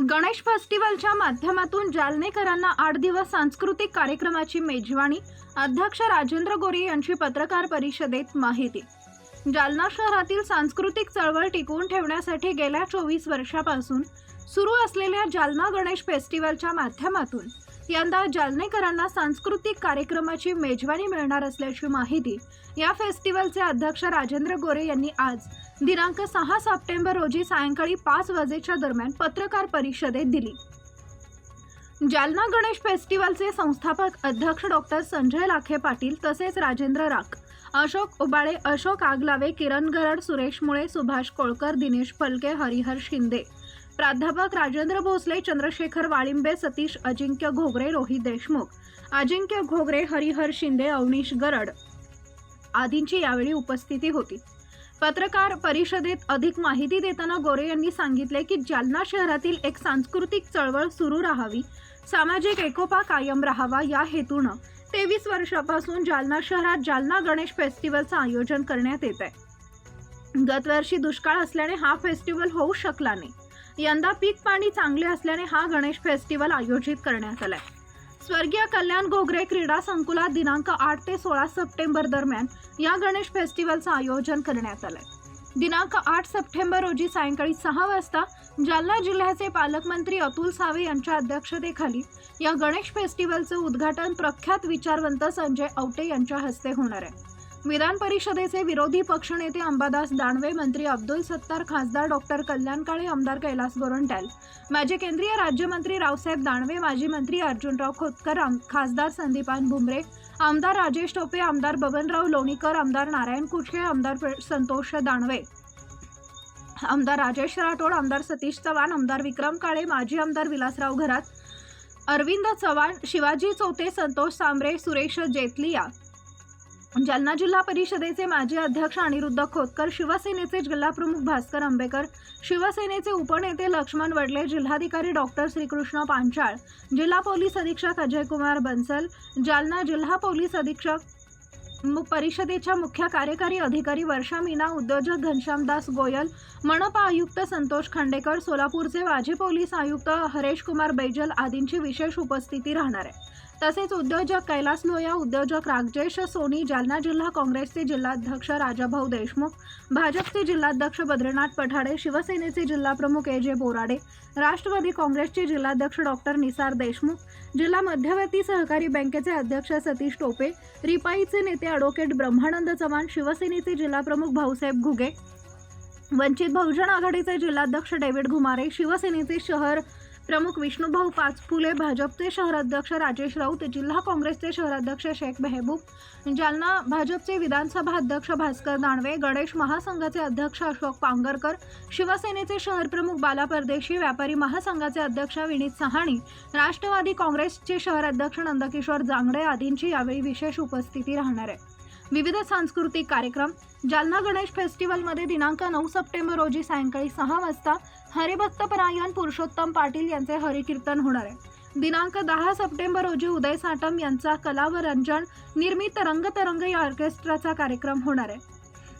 गणेश फेस्टिवलच्या माध्यमातून जालनेकरांना आठ दिवस सांस्कृतिक कार्यक्रमाची मेजवानी अध्यक्ष राजेंद्र गोरे यांची पत्रकार परिषदेत माहिती. जालना शहरातील सांस्कृतिक चळवळ टिकवून ठेवण्यासाठी गेल्या चोवीस वर्षापासून सुरू असलेल्या जालना गणेश फेस्टिवलच्या माध्यमातून यंदा जालनेकरांना सांस्कृतिक कार्यक्रमाची मेजवानी मिळणार असल्याची माहिती या फेस्टिवलचे अध्यक्ष राजेंद्र गोरे यांनी आज दिनांक सहा सप्टेंबर रोजी सायंकाळी पाच वाजेच्या दरम्यान पत्रकार परिषदेत दिली. जालना गणेश फेस्टिवलचे संस्थापक अध्यक्ष डॉक्टर संजय लाखे पाटील तसेच राजेंद्र राख अशोक उबाळे अशोक आगलावे किरण गरड सुरेश मुळे सुभाष कोळकर दिनेश फलके हरिहर शिंदे प्राध्यापक राजेंद्र भोसले चंद्रशेखर वाळिंबे सतीश अजिंक्य घोगरे रोहित देशमुख. अजिंक्य घोगरे हरिहर शिंदे अवनीश गरड आदींची यावेळी उपस्थिती होती. पत्रकार परिषदेत अधिक माहिती देताना गोरे यांनी सांगितले की जालना शहरातील एक सांस्कृतिक चळवळ सुरू राहावी सामाजिक एकोपा कायम राहावा या हेतूनं तेवीस वर्षापासून जालना शहरात जालना गणेश फेस्टिवलचं आयोजन करण्यात येत आहे गतवर्षी दुष्काळ असल्याने हा फेस्टिवल होऊ शकला नाही. यंदा पीक पाणी चांगले असल्याने हा गणेश फेस्टिवल आयोजित करण्यात आलाय. स्वर्गीय कल्याण घोगरे क्रीडा संकुलात दिनांक आठ ते सोळा सप्टेंबर दरम्यान या गणेश फेस्टिवलचं आयोजन करण्यात आलंय. दिनांक आठ सप्टेंबर रोजी सायंकाळी सहा वाजता जालना जिल्ह्याचे पालकमंत्री अतुल सावे यांच्या अध्यक्षतेखाली या गणेश फेस्टिवलचं उद्घाटन प्रख्यात विचारवंत संजय आवटे यांच्या हस्ते होणार आहे. विधान परिषदेचे विरोधी पक्षनेते अंबादास दानवे मंत्री अब्दुल सत्तार खासदार डॉक्टर कल्याण काळे आमदार कैलास गोरंट्याल माजी केंद्रीय राज्यमंत्री रावसाहेब दानवे माजी मंत्री अर्जुनराव खोतकर आम- खासदार संदीपान भुमरे आमदार राजेश टोपे आमदार बबनराव लोणीकर आमदार नारायण कुठे आमदार प्र- संतोष दानवे. आमदार राजेश राठोड आमदार सतीश चव्हाण आमदार विक्रम काळे माजी आमदार विलासराव घरात अरविंद चव्हाण शिवाजी चौथे संतोष सांबरे सुरेश जेतलिया जालना जिल्हा परिषदेचे माजी अध्यक्ष अनिरुद्ध खोतकर शिवसेनेचे जिल्हाप्रमुख भास्कर आंबेकर शिवसेनेचे उपनेते लक्ष्मण वडले जिल्हाधिकारी डॉक्टर श्रीकृष्ण पांचाळ जिल्हा पोलीस अधीक्षक अजयकुमार बन्सल जालना जिल्हा पोलीस अधीक्षक मु- परिषदेच्या मुख्य कार्यकारी अधिकारी वर्षा मीना उद्योजक घनश्यामदास गोयल मनपा आयुक्त संतोष खांडेकर सोलापूरचे माजी पोलीस आयुक्त हरेश कुमार बैजल आदींची विशेष उपस्थिती राहणार आहे. तसेच उद्योजक कैलास लोया उद्योजक राजेश सोनी जालना जिल्हा काँग्रेसचे जिल्हाध्यक्ष राजाभाऊ देशमुख भाजपचे जिल्हाध्यक्ष बद्रीनाथ पठाडे शिवसेनेचे जिल्हाप्रमुख ए जे बोराडे राष्ट्रवादी काँग्रेसचे जिल्हाध्यक्ष डॉक्टर निसार देशमुख जिल्हा मध्यवर्ती सहकारी बँकेचे अध्यक्ष सतीश टोपे रिपाईचे नेते ॲडव्होकेट ब्रह्मानंद चव्हाण शिवसेनेचे जिल्हाप्रमुख भाऊसाहेब घुगे वंचित बहुजन आघाडीचे जिल्हाध्यक्ष डेव्हिड घुमारे शिवसेनेचे शहर प्रमुख विष्णुभाऊ पाचफुले भाजपचे शहराध्यक्ष राजेश राऊत जिल्हा काँग्रेसचे शहराध्यक्ष शेख मेहबूब जालना भाजपचे विधानसभा अध्यक्ष भास्कर दानवे गणेश महासंघाचे अध्यक्ष अशोक पांगरकर शिवसेनेचे शहर प्रमुख बाला परदेशी व्यापारी महासंघाचे अध्यक्ष विनीत सहाणी राष्ट्रवादी काँग्रेसचे शहराध्यक्ष नंदकिशोर जांगडे आदींची यावेळी विशेष उपस्थिती राहणार आहे. विविध सांस्कृतिक कार्यक्रम जालना गणेश फेस्टिवलमध्ये दिनांक नऊ सप्टेंबर रोजी सायंकाळी सहा वाजता हरिभक्तपरायण पुरुषोत्तम पाटील यांचे हरिकीर्तन होणार आहे. दिनांक दहा सप्टेंबर रोजी उदय साटम यांचा कला व रंजन निर्मित रंगतरंग या ऑर्केस्ट्राचा कार्यक्रम होणार आहे.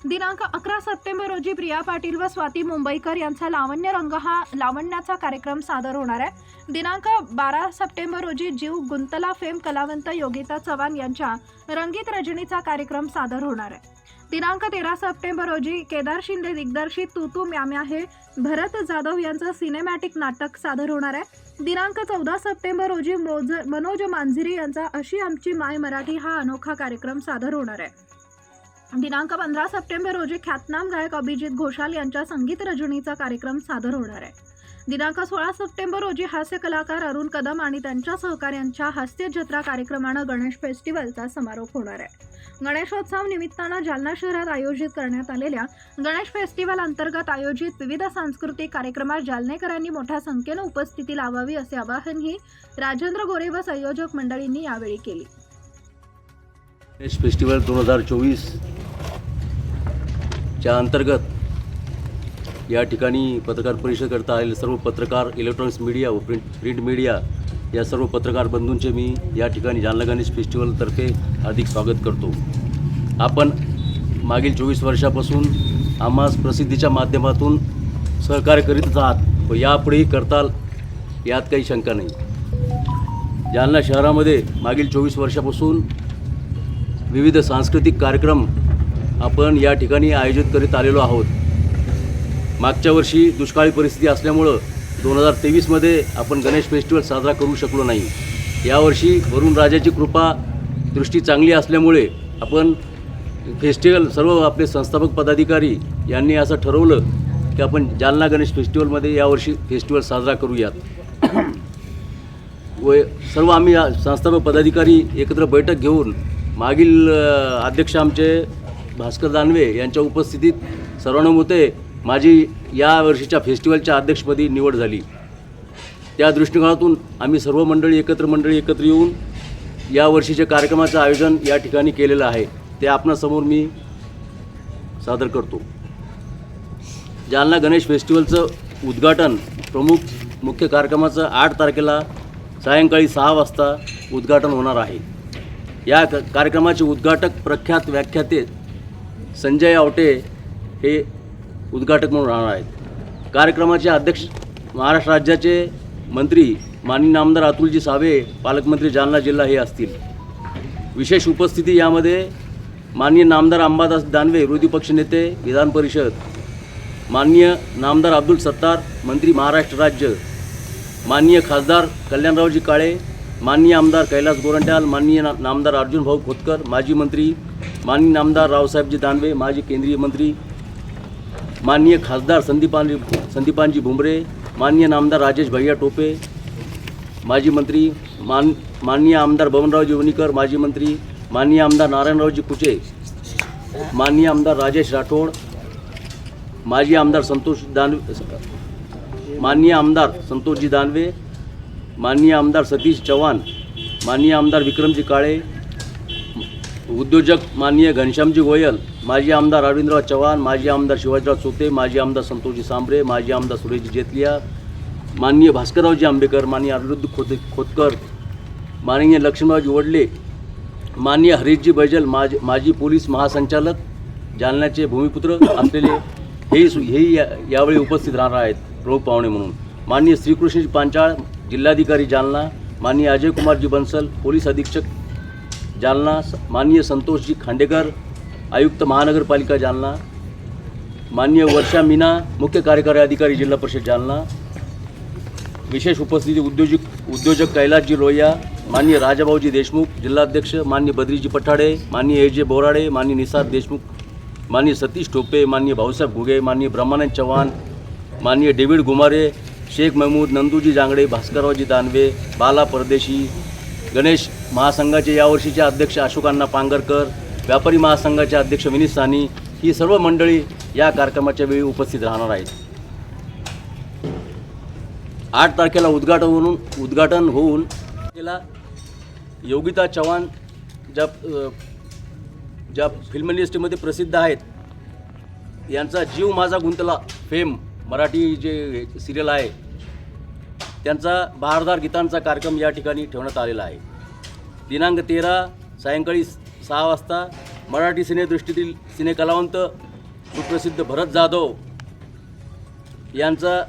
दिनांक अकरा सप्टेंबर रोजी प्रिया पाटील व स्वाती मुंबईकर यांचा लावण्य रंग हा लावण्याचा कार्यक्रम सादर होणार आहे. दिनांक बारा सप्टेंबर रोजी जीव गुंतला फेम कलावंत योगिता चव्हाण यांच्या रंगीत रजनीचा कार्यक्रम सादर होणार आहे. दिनांक तेरा सप्टेंबर रोजी केदार शिंदे दिग्दर्शित तू तू म्याम्या हे भरत जाधव यांचं सिनेमॅटिक नाटक सादर होणार आहे. दिनांक चौदा सप्टेंबर रोजी मोज मनोज मांझिरे यांचा अशी आमची माय मराठी हा अनोखा कार्यक्रम सादर होणार आहे. दिनांक पंधरा सप्टेंबर रोजी ख्यातनाम गायक अभिजित घोषाल यांच्या संगीत रजनीचा कार्यक्रम सादर होणार आहे. दिनांक सोळा सप्टेंबर रोजी हास्य कलाकार अरुण कदम आणि त्यांच्या सहकार्यांच्या हास्य जत्रा कार्यक्रमानं गणेश फेस्टिवलचा समारोप होणार आहे. गणेशोत्सव निमित्तानं जालना शहरात आयोजित करण्यात आलेल्या गणेश फेस्टिवल अंतर्गत आयोजित विविध सांस्कृतिक कार्यक्रमात जालनेकरांनी मोठ्या संख्येनं उपस्थिती लावावी असे आवाहनही राजेंद्र गोरे व संयोजक मंडळींनी यावेळी केली. गणेश फेस्टिवल दोन हजार चोवीस च्या अंतर्गत या ठिकाणी पत्रकार परिषद करता आलेले सर्व पत्रकार इलेक्ट्रॉनिक्स मीडिया व प्रिंट प्रिंट मीडिया या सर्व पत्रकार बंधूंचे मी या ठिकाणी जालना गणेश फेस्टिवलतर्फे हार्दिक स्वागत करतो. आपण मागील चोवीस वर्षापासून आम्हास प्रसिद्धीच्या माध्यमातून सहकार्य करीतच आहात व यापुढेही करताल यात काही शंका नाही. जालना शहरामध्ये मागील चोवीस वर्षापासून विविध सांस्कृतिक कार्यक्रम आपण या ठिकाणी आयोजित करीत आलेलो आहोत. मागच्या वर्षी दुष्काळी परिस्थिती असल्यामुळं दोन हजार तेवीसमध्ये आपण गणेश फेस्टिवल साजरा करू शकलो नाही. यावर्षी वरुण राजाची कृपा दृष्टी चांगली असल्यामुळे आपण फेस्टिवल सर्व आपले संस्थापक पदाधिकारी यांनी असं ठरवलं की आपण जालना गणेश फेस्टिवलमध्ये यावर्षी फेस्टिवल साजरा करूयात. व सर्व आम्ही संस्थापक पदाधिकारी एकत्र बैठक घेऊन मागील अध्यक्ष आमचे भास्कर दानवे यांच्या उपस्थितीत सर्वानुमते माझी या वर्षीच्या फेस्टिवलच्या अध्यक्षपदी निवड झाली. त्या दृष्टिकोनातून आम्ही सर्व मंडळी एकत्र मंडळी एकत्र येऊन या वर्षीच्या कार्यक्रमाचं आयोजन या ठिकाणी केलेलं आहे. ते आपणासमोर मी सादर करतो. जालना गणेश फेस्टिवलचं उद्घाटन प्रमुख मुख्य कार्यक्रमाचं आठ तारखेला सायंकाळी सहा वाजता उद्घाटन होणार आहे. या क- कार्यक्रमाचे उद्घाटक प्रख्यात व्याख्याते संजय आवटे हे उद्घाटक म्हणून राहणार आहेत. कार्यक्रमाचे अध्यक्ष महाराष्ट्र राज्याचे मंत्री माननीय आमदार अतुलजी सावे पालकमंत्री जालना जिल्हा हे असतील. विशेष उपस्थिती यामध्ये माननीय नामदार अंबादास दानवे विरोधी पक्षनेते विधान परिषद माननीय नामदार अब्दुल सत्तार मंत्री महाराष्ट्र राज्य माननीय खासदार कल्याणरावजी काळे माननीय आमदार कैलास गोरंट्याल माननीय ना नामदार अर्जुन भाऊ खोतकर माजी मंत्री माननीय नामदार रावसाहेबजी दानवे माजी केंद्रीय मंत्री माननीय खासदार संदीपानजी संदीपानजी भुमरे माननीय नामदार राजेश भैया टोपे माजी मंत्री मान माननीय आमदार बबनरावजी वणीकर माजी मंत्री माननीय आमदार नारायणरावजी कुचे माननीय आमदार राजेश राठोड माजी आमदार संतोष दानवे माननीय आमदार संतोषजी दानवे माननीय आमदार सतीश चव्हाण माननीय आमदार विक्रमजी काळे उद्योजक माननीय घनश्यामजी गोयल माजी आमदार रवींद्रराव चव्हाण माजी आमदार शिवाजीराव चोते माजी आमदार संतोषजी सांबरे माजी आमदार सुरेशजी जेतलिया माननीय भास्कररावजी आंबेकर माननीय अनिरुद्ध खोत खोतकर माननीय लक्ष्मणरावजी वडले माननीय हरीशजी बैजल माज माजी पोलीस महासंचालक जालन्याचे भूमिपुत्र असलेले हेही सु हेही या यावेळी उपस्थित राहणार आहेत प्रमुख पाहुणे म्हणून. माननीय श्रीकृष्णजी पांचाळ जिल्हाधिकारी जालना माननीय अजय कुमारजी बन्सल पोलीस अधीक्षक जालना स- माननीय संतोषजी खांडेकर आयुक्त महानगरपालिका जालना माननीय वर्षा मीना मुख्य कार्यकारी अधिकारी जिल्हा परिषद जालना विशेष उपस्थिती उद्योजक उद्योजक कैलासजी लोहिया माननीय राजाभाऊजी देशमुख जिल्हाध्यक्ष मान्य बद्रीजी पठाडे माननीय ए जे बोराडे माननीय निसार देशमुख माननीय सतीश टोपे माननीय भाऊसाहेब घुगे माननीय ब्रह्मानंद चव्हाण माननीय डेव्हिड गुमारे शेख महमूद नंदूजी जांगडे भास्कररावजी दानवे बाला परदेशी गणेश महासंघाचे यावर्षीचे अध्यक्ष अशोकांना पांगरकर व्यापारी महासंघाचे अध्यक्ष विनीत सानी ही सर्व मंडळी या कार्यक्रमाच्या वेळी उपस्थित राहणार आहेत. आठ तारखेला उद्घाटन होऊन उद्घाटन होऊन तिला योगिता चव्हाण ज्या ज्या फिल्म इंडस्ट्रीमध्ये प्रसिद्ध आहेत यांचा जीव माझा गुंतला. फेम मराठी जे सिरियल आहे त्यांचा बहारदार गीतांचा कार्यक्रम या ठिकाणी ठेवण्यात आलेला आहे. दिनांक तेरा सायंकाळी सहा वाजता मराठी सिनेदृष्टीतील सिनेकलावंत सुप्रसिद्ध भरत जाधव यांचा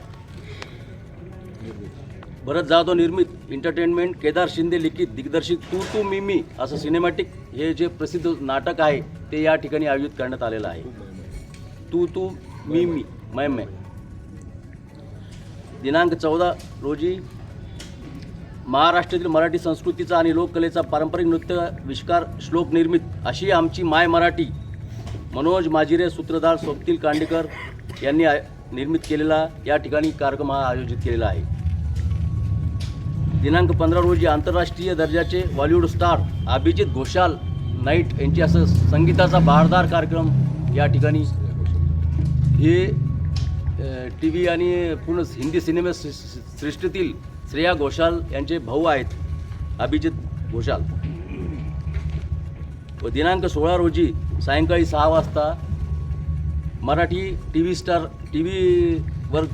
भरत जाधव निर्मित एंटरटेनमेंट केदार शिंदे लिखित दिग्दर्शित तू तू मी मी असं सिनेमॅटिक हे जे प्रसिद्ध नाटक आहे ते या ठिकाणी आयोजित करण्यात आलेलं आहे. तू तू मी मी मै मै दिनांक चौदा रोजी महाराष्ट्रातील मराठी संस्कृतीचा आणि लोककलेचा पारंपरिक नृत्य विष्कार श्लोक निर्मित अशी आमची माय मराठी. मनोज माजिरे सूत्रधार स्वप्नील कांडेकर यांनी निर्मित केलेला या ठिकाणी कार्यक्रम हा आयोजित केलेला आहे. दिनांक पंधरा रोजी आंतरराष्ट्रीय दर्जाचे Bollywood star Abhijit Ghoshal night यांची असं संगीताचा बहारदार कार्यक्रम या ठिकाणी हे टी व्ही आणि पूर्ण हिंदी सिनेमा सृ- सृ- सृष्टीतील श्रेया घोषाल यांचे भाऊ आहेत अभिजित घोषाल. व दिनांक सोळा रोजी सायंकाळी सहा वाजता Marathi T V star T व्हीवर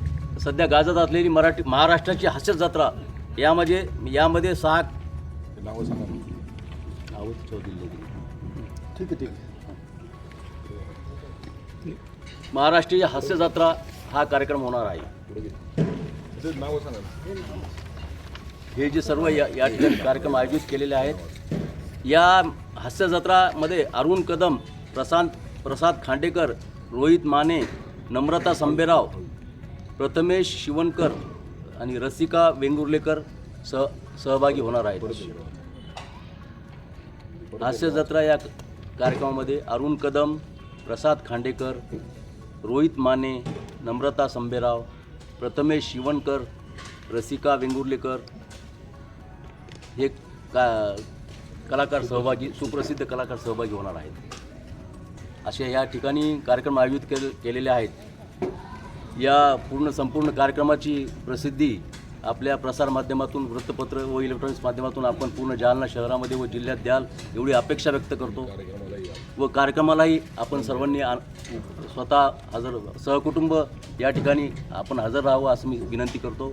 सध्या गाजत असलेली मराठी महाराष्ट्राची हास्य जत्रा यामध्ये यामध्ये सहा नावं सांगा नावं चौधरी ठीक आहे ठीक आहे. महाराष्ट्रीय हास्य जत्रा हा कार्यक्रम होणार आहे. हे जे सर्व या या ठिकाणी कार्यक्रम आयोजित केलेले आहेत या हास्य जत्रामध्ये अरुण कदम प्रशांत प्रसाद खांडेकर रोहित माने नम्रता संबेराव प्रथमेश शिवणकर आणि रसिका वेंगुर्लेकर सह सहभागी होणार आहेत. हास्य जत्रा या कार्यक्रमामध्ये अरुण कदम प्रसाद खांडेकर रोहित माने नम्रता संबेराव प्रथमेश शिवणकर रसिका वेंगुर्लेकर हे का कलाकार सहभागी सुप्रसिद्ध कलाकार सहभागी होणार आहेत. असे या ठिकाणी कार्यक्रम आयोजित केले केलेले आहेत. या पूर्ण संपूर्ण कार्यक्रमाची प्रसिद्धी आपल्या प्रसारमाध्यमातून वृत्तपत्र व इलेक्ट्रॉनिक्स माध्यमातून आपण पूर्ण जालना शहरामध्ये व जिल्ह्यात द्याल एवढी अपेक्षा व्यक्त करतो. व कार्यक्रमालाही आपण सर्वांनी स्वतः हजर सहकुटुंब या ठिकाणी आपण हजर राहावं असं मी विनंती करतो.